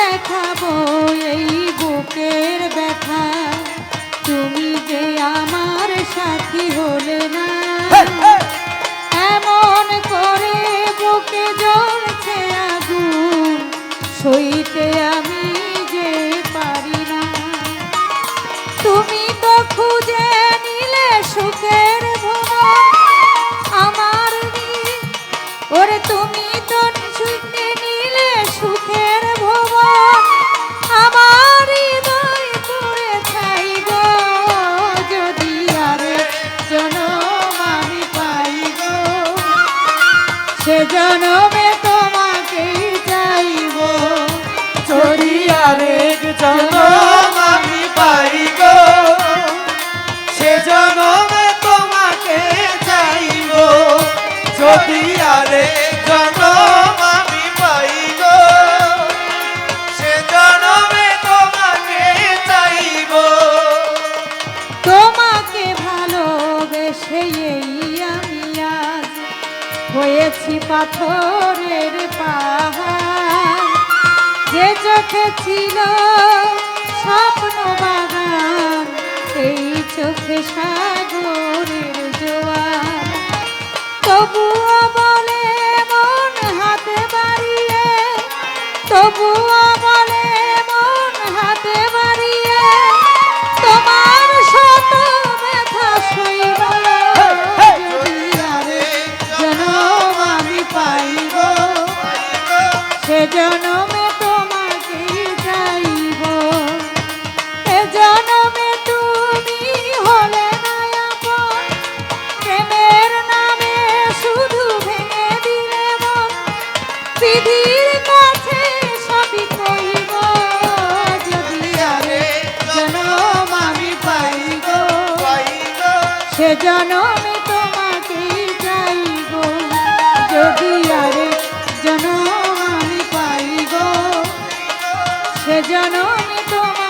দেখাবো এই বুকের ব্যথা। তুমি যে আমার সাথী হলে না। এমন করে বুকে জ্বলছে আগুন। সইতে আমি যে পারি না। তুমি তো খুঁজে নিলে সুখের সে জনমে তোমাকে চাইব। যদি আরেক জনম আমি পাই গো সে জনমে তোমাকে চাইব। যদি আরেক জনম আমি পাই গো সে জনমে তোমাকে চাইব। তোমাকে ভালোবেসে আজ হয়েছি পাথরের পাহাড়। যে চোখে ছিল স্বপ্ন বাগান, সেই চোখে সাগরের জোয়ার। তবুও বলে মন হাতে বাড়িয়ে, তবুও জনমে তোমাকে চাইব? এ জনমে তুমি হলে প্রেমের নামে শুধু ভেঙে দিলে বিধির কাছে সবই কইব, যদি আরে জনম আমি পাইব। সে জনমে তোমাকে চাইব? যদি জনমে তোমার